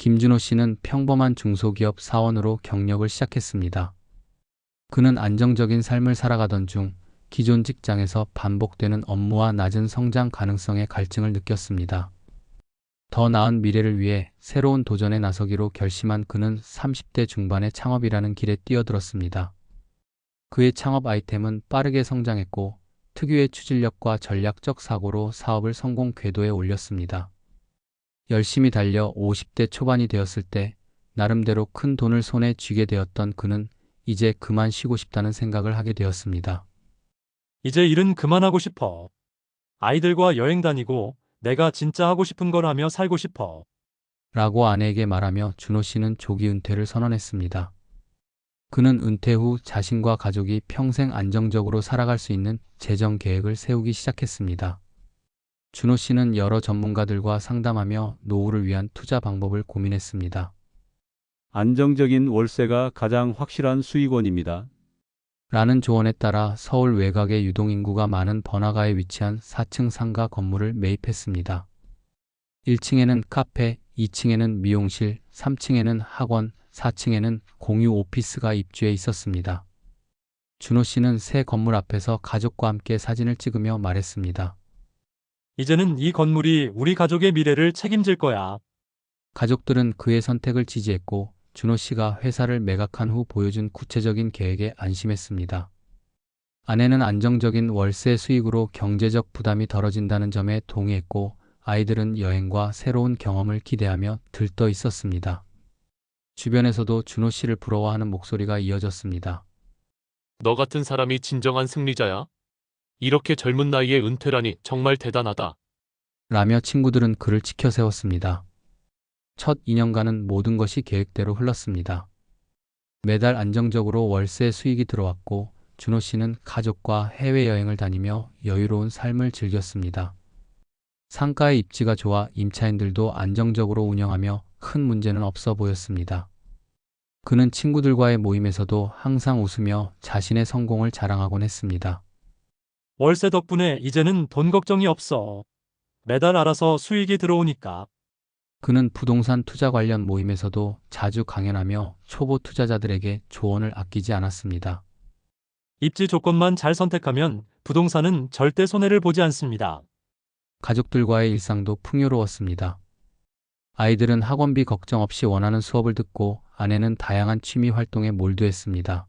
김준호 씨는 평범한 중소기업 사원으로 경력을 시작했습니다. 그는 안정적인 삶을 살아가던 중 기존 직장에서 반복되는 업무와 낮은 성장 가능성의 갈증을 느꼈습니다. 더 나은 미래를 위해 새로운 도전에 나서기로 결심한 그는 30대 중반의 창업이라는 길에 뛰어들었습니다. 그의 창업 아이템은 빠르게 성장했고 특유의 추진력과 전략적 사고로 사업을 성공 궤도에 올렸습니다. 열심히 달려 50대 초반이 되었을 때 나름대로 큰 돈을 손에 쥐게 되었던 그는 이제 그만 쉬고 싶다는 생각을 하게 되었습니다. 이제 일은 그만하고 싶어. 아이들과 여행 다니고 내가 진짜 하고 싶은 걸 하며 살고 싶어. 라고 아내에게 말하며 준호 씨는 조기 은퇴를 선언했습니다. 그는 은퇴 후 자신과 가족이 평생 안정적으로 살아갈 수 있는 재정 계획을 세우기 시작했습니다. 준호 씨는 여러 전문가들과 상담하며 노후를 위한 투자 방법을 고민했습니다. 안정적인 월세가 가장 확실한 수익원입니다. 라는 조언에 따라 서울 외곽의 유동인구가 많은 번화가에 위치한 4층 상가 건물을 매입했습니다. 1층에는 카페, 2층에는 미용실, 3층에는 학원, 4층에는 공유 오피스가 입주해 있었습니다. 준호 씨는 새 건물 앞에서 가족과 함께 사진을 찍으며 말했습니다. 이제는 이 건물이 우리 가족의 미래를 책임질 거야. 가족들은 그의 선택을 지지했고 준호 씨가 회사를 매각한 후 보여준 구체적인 계획에 안심했습니다. 아내는 안정적인 월세 수익으로 경제적 부담이 덜어진다는 점에 동의했고 아이들은 여행과 새로운 경험을 기대하며 들떠 있었습니다. 주변에서도 준호 씨를 부러워하는 목소리가 이어졌습니다. 너 같은 사람이 진정한 승리자야? 이렇게 젊은 나이에 은퇴라니 정말 대단하다. 라며 친구들은 그를 치켜 세웠습니다. 첫 2년간은 모든 것이 계획대로 흘렀습니다. 매달 안정적으로 월세 수익이 들어왔고 준호 씨는 가족과 해외여행을 다니며 여유로운 삶을 즐겼습니다. 상가의 입지가 좋아 임차인들도 안정적으로 운영하며 큰 문제는 없어 보였습니다. 그는 친구들과의 모임에서도 항상 웃으며 자신의 성공을 자랑하곤 했습니다. 월세 덕분에 이제는 돈 걱정이 없어. 매달 알아서 수익이 들어오니까. 그는 부동산 투자 관련 모임에서도 자주 강연하며 초보 투자자들에게 조언을 아끼지 않았습니다. 입지 조건만 잘 선택하면 부동산은 절대 손해를 보지 않습니다. 가족들과의 일상도 풍요로웠습니다. 아이들은 학원비 걱정 없이 원하는 수업을 듣고 아내는 다양한 취미 활동에 몰두했습니다.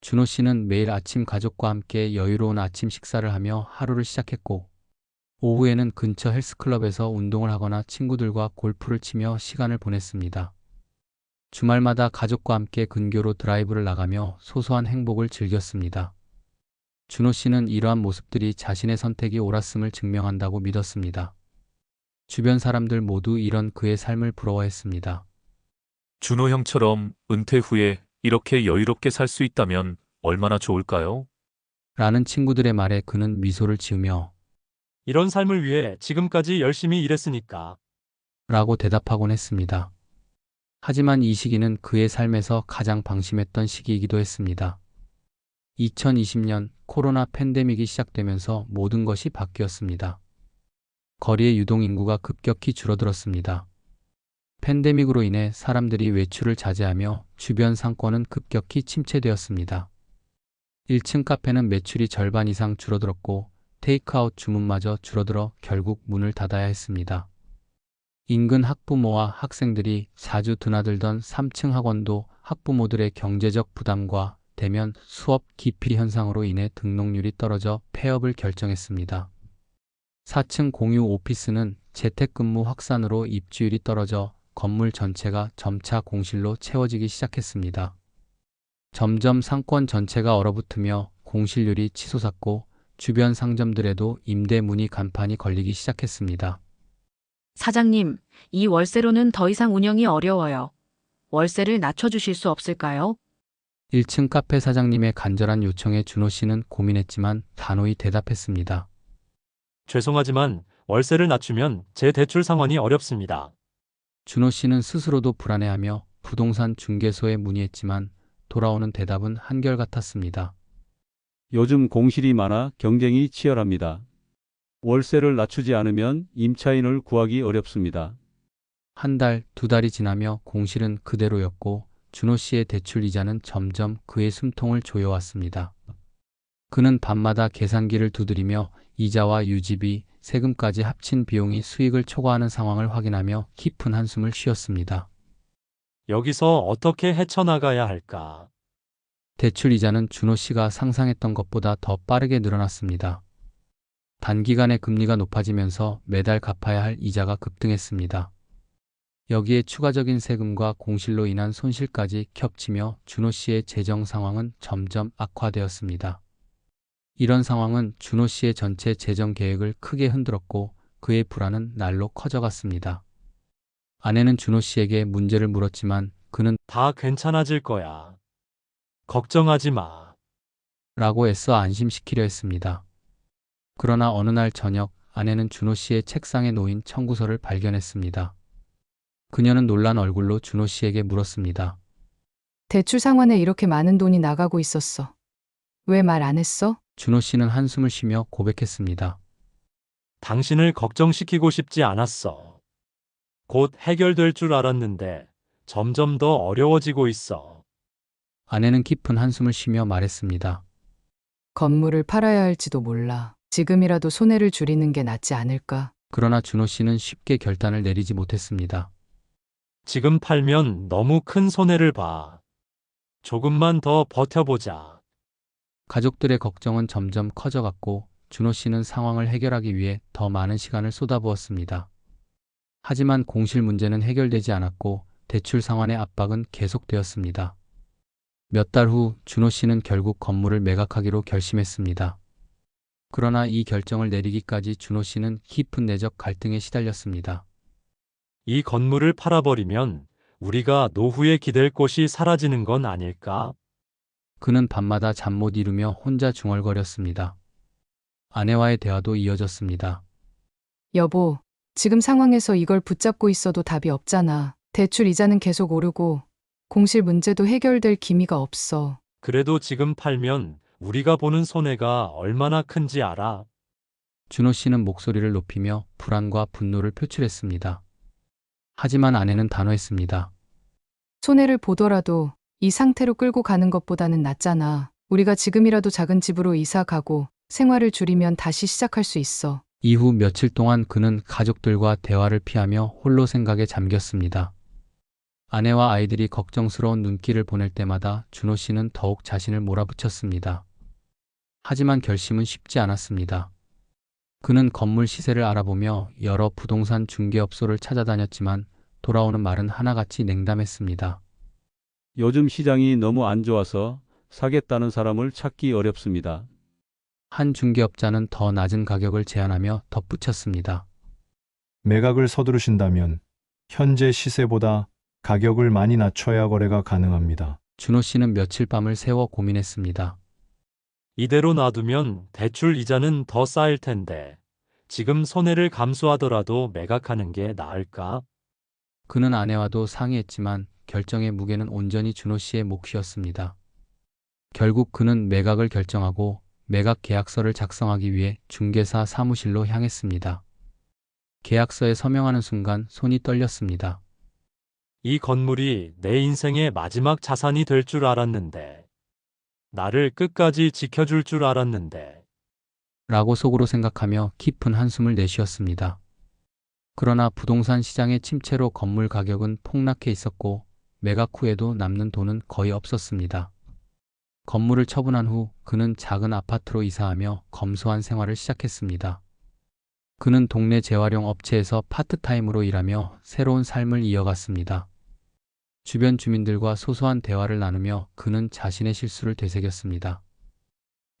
준호 씨는 매일 아침 가족과 함께 여유로운 아침 식사를 하며 하루를 시작했고 오후에는 근처 헬스클럽에서 운동을 하거나 친구들과 골프를 치며 시간을 보냈습니다. 주말마다 가족과 함께 근교로 드라이브를 나가며 소소한 행복을 즐겼습니다. 준호 씨는 이러한 모습들이 자신의 선택이 옳았음을 증명한다고 믿었습니다. 주변 사람들 모두 이런 그의 삶을 부러워했습니다. 준호 형처럼 은퇴 후에 이렇게 여유롭게 살 수 있다면 얼마나 좋을까요? 라는 친구들의 말에 그는 미소를 지으며 이런 삶을 위해 지금까지 열심히 일했으니까. 라고 대답하곤 했습니다. 하지만 이 시기는 그의 삶에서 가장 방심했던 시기이기도 했습니다. 2020년 코로나 팬데믹이 시작되면서 모든 것이 바뀌었습니다. 거리의 유동 인구가 급격히 줄어들었습니다. 팬데믹으로 인해 사람들이 외출을 자제하며 주변 상권은 급격히 침체되었습니다. 1층 카페는 매출이 절반 이상 줄어들었고 테이크아웃 주문마저 줄어들어 결국 문을 닫아야 했습니다. 인근 학부모와 학생들이 자주 드나들던 3층 학원도 학부모들의 경제적 부담과 대면 수업 기피 현상으로 인해 등록률이 떨어져 폐업을 결정했습니다. 4층 공유 오피스는 재택근무 확산으로 입주율이 떨어져 건물 전체가 점차 공실로 채워지기 시작했습니다. 점점 상권 전체가 얼어붙으며 공실률이 치솟았고 주변 상점들에도 임대 문의 간판이 걸리기 시작했습니다. 사장님, 이 월세로는 더 이상 운영이 어려워요. 월세를 낮춰주실 수 없을까요? 1층 카페 사장님의 간절한 요청에 준호 씨는 고민했지만 단호히 대답했습니다. 죄송하지만 월세를 낮추면 제 대출 상환이 어렵습니다. 준호 씨는 스스로도 불안해하며 부동산 중개소에 문의했지만 돌아오는 대답은 한결같았습니다. 요즘 공실이 많아 경쟁이 치열합니다. 월세를 낮추지 않으면 임차인을 구하기 어렵습니다. 한 달, 두 달이 지나며 공실은 그대로였고 준호 씨의 대출 이자는 점점 그의 숨통을 조여왔습니다. 그는 밤마다 계산기를 두드리며 이자와 유지비, 세금까지 합친 비용이 수익을 초과하는 상황을 확인하며 깊은 한숨을 쉬었습니다. 여기서 어떻게 헤쳐나가야 할까? 대출 이자는 준호 씨가 상상했던 것보다 더 빠르게 늘어났습니다. 단기간에 금리가 높아지면서 매달 갚아야 할 이자가 급등했습니다. 여기에 추가적인 세금과 공실로 인한 손실까지 겹치며 준호 씨의 재정 상황은 점점 악화되었습니다. 이런 상황은 준호 씨의 전체 재정 계획을 크게 흔들었고 그의 불안은 날로 커져갔습니다. 아내는 준호 씨에게 문제를 물었지만 그는 다 괜찮아질 거야. 걱정하지 마. 라고 애써 안심시키려 했습니다. 그러나 어느 날 저녁 아내는 준호 씨의 책상에 놓인 청구서를 발견했습니다. 그녀는 놀란 얼굴로 준호 씨에게 물었습니다. 대출 상환에 이렇게 많은 돈이 나가고 있었어. 왜 말 안 했어? 준호 씨는 한숨을 쉬며 고백했습니다. 당신을 걱정시키고 싶지 않았어. 곧 해결될 줄 알았는데 점점 더 어려워지고 있어. 아내는 깊은 한숨을 쉬며 말했습니다. 건물을 팔아야 할지도 몰라. 지금이라도 손해를 줄이는 게 낫지 않을까? 그러나 준호 씨는 쉽게 결단을 내리지 못했습니다. 지금 팔면 너무 큰 손해를 봐. 조금만 더 버텨보자. 가족들의 걱정은 점점 커져갔고 준호 씨는 상황을 해결하기 위해 더 많은 시간을 쏟아부었습니다. 하지만 공실 문제는 해결되지 않았고 대출 상환의 압박은 계속되었습니다. 몇 달 후 준호 씨는 결국 건물을 매각하기로 결심했습니다. 그러나 이 결정을 내리기까지 준호 씨는 깊은 내적 갈등에 시달렸습니다. 이 건물을 팔아버리면 우리가 노후에 기댈 곳이 사라지는 건 아닐까? 그는 밤마다 잠 못 이루며 혼자 중얼거렸습니다. 아내와의 대화도 이어졌습니다. 여보, 지금 상황에서 이걸 붙잡고 있어도 답이 없잖아. 대출 이자는 계속 오르고 공실 문제도 해결될 기미가 없어. 그래도 지금 팔면 우리가 보는 손해가 얼마나 큰지 알아? 준호 씨는 목소리를 높이며 불안과 분노를 표출했습니다. 하지만 아내는 단호했습니다. 손해를 보더라도 이 상태로 끌고 가는 것보다는 낫잖아. 우리가 지금이라도 작은 집으로 이사 가고 생활을 줄이면 다시 시작할 수 있어. 이후 며칠 동안 그는 가족들과 대화를 피하며 홀로 생각에 잠겼습니다. 아내와 아이들이 걱정스러운 눈길을 보낼 때마다 준호 씨는 더욱 자신을 몰아붙였습니다. 하지만 결심은 쉽지 않았습니다. 그는 건물 시세를 알아보며 여러 부동산 중개업소를 찾아다녔지만 돌아오는 말은 하나같이 냉담했습니다. 요즘 시장이 너무 안 좋아서 사겠다는 사람을 찾기 어렵습니다. 한 중개업자는 더 낮은 가격을 제안하며 덧붙였습니다. 매각을 서두르신다면 현재 시세보다 가격을 많이 낮춰야 거래가 가능합니다. 준호 씨는 며칠 밤을 새워 고민했습니다. 이대로 놔두면 대출 이자는 더 쌓일 텐데 지금 손해를 감수하더라도 매각하는 게 나을까? 그는 아내와도 상의했지만 결정의 무게는 온전히 준호 씨의 몫이었습니다. 결국 그는 매각을 결정하고 매각 계약서를 작성하기 위해 중개사 사무실로 향했습니다. 계약서에 서명하는 순간 손이 떨렸습니다. 이 건물이 내 인생의 마지막 자산이 될 줄 알았는데 나를 끝까지 지켜줄 줄 알았는데 라고 속으로 생각하며 깊은 한숨을 내쉬었습니다. 그러나 부동산 시장의 침체로 건물 가격은 폭락해 있었고 매각 후에도 남는 돈은 거의 없었습니다. 건물을 처분한 후 그는 작은 아파트로 이사하며 검소한 생활을 시작했습니다. 그는 동네 재활용 업체에서 파트타임으로 일하며 새로운 삶을 이어갔습니다. 주변 주민들과 소소한 대화를 나누며 그는 자신의 실수를 되새겼습니다.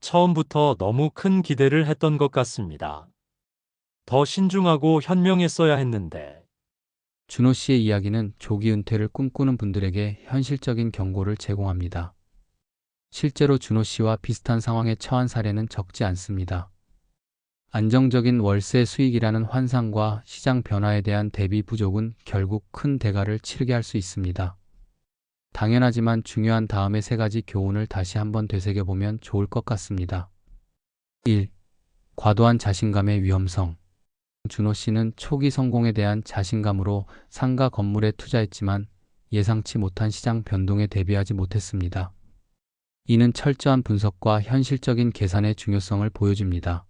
처음부터 너무 큰 기대를 했던 것 같습니다. 더 신중하고 현명했어야 했는데 준호 씨의 이야기는 조기 은퇴를 꿈꾸는 분들에게 현실적인 경고를 제공합니다. 실제로 준호 씨와 비슷한 상황에 처한 사례는 적지 않습니다. 안정적인 월세 수익이라는 환상과 시장 변화에 대한 대비 부족은 결국 큰 대가를 치르게 할 수 있습니다. 당연하지만 중요한 다음의 세 가지 교훈을 다시 한번 되새겨보면 좋을 것 같습니다. 1. 과도한 자신감의 위험성. 준호 씨는 초기 성공에 대한 자신감으로 상가 건물에 투자했지만 예상치 못한 시장 변동에 대비하지 못했습니다. 이는 철저한 분석과 현실적인 계산의 중요성을 보여줍니다.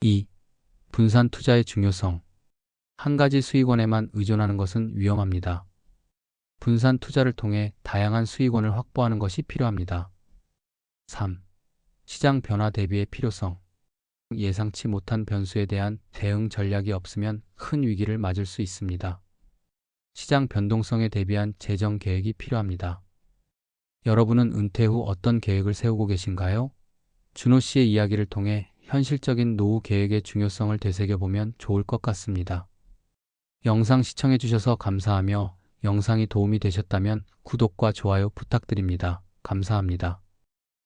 2. 분산 투자의 중요성. 한 가지 수익원에만 의존하는 것은 위험합니다. 분산 투자를 통해 다양한 수익원을 확보하는 것이 필요합니다. 3. 시장 변화 대비의 필요성. 예상치 못한 변수에 대한 대응 전략이 없으면 큰 위기를 맞을 수 있습니다. 시장 변동성에 대비한 재정 계획이 필요합니다. 여러분은 은퇴 후 어떤 계획을 세우고 계신가요? 준호 씨의 이야기를 통해 현실적인 노후 계획의 중요성을 되새겨보면 좋을 것 같습니다. 영상 시청해주셔서 감사하며 영상이 도움이 되셨다면 구독과 좋아요 부탁드립니다. 감사합니다.